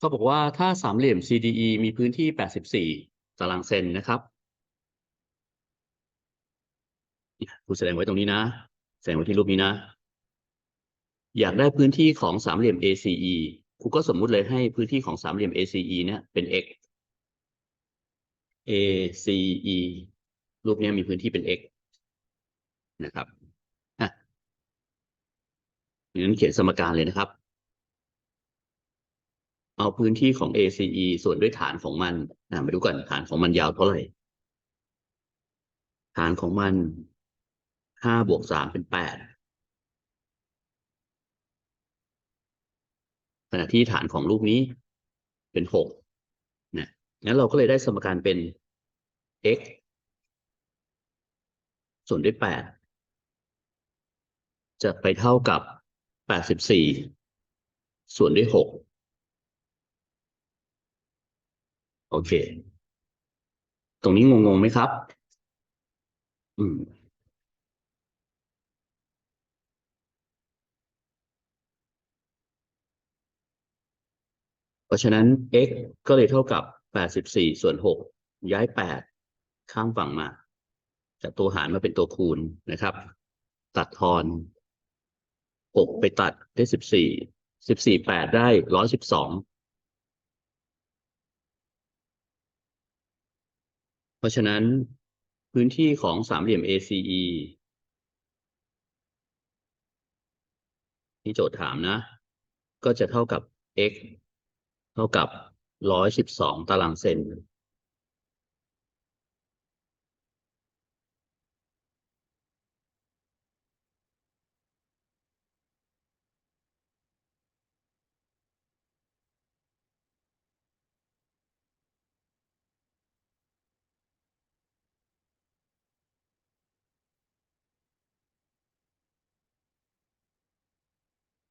เขาบอกว่าถ้าสามเหลี่ยม CDE มีพื้นที่ 84 ตารางเซนนะครับคุณแสดงไว้ตรงนี้นะ แสดงไว้ที่รูปนี้นะ อยากได้พื้นที่ของสามเหลี่ยม ACE ครูก็สมมุติเลยให้พื้นที่ของสามเหลี่ยม ACE เนี่ยเป็น x ACE รูปนี้มีพื้นที่เป็น x นะครับงั้นเขียนสมการเลยนะครับ เอาพื้นที่ของ ACE ส่วนด้วยฐานของมันนะมาดูก่อนฐานของมันยาวเท่าไหร่ ฐานของมันห้าบวกสามเป็นแปดขณะที่ฐานของรูปนี้เป็นหกนะงั้นเราก็เลยได้สมการเป็น x ส่วนด้วยแปดจะไปเท่ากับแปดสิบสี่ส่วนด้วยหก โอเค ตรงนี้งงๆไหมครับ อืมเพราะฉะนั้น x ก็เลยเท่ากับ 84 ส่วน 6 ย้าย 8 ข้ามฝั่งมา จากตัวหารมาเป็นตัวคูณนะครับ ตัดทอน 6 ไปตัดได้ 14 14 8 ได้ 112 เพราะฉะนั้นพื้นที่ของสามเหลี่ยม ACE ที่โจทย์ถามนะ ก็จะเท่ากับ x เท่ากับ112ตารางเซน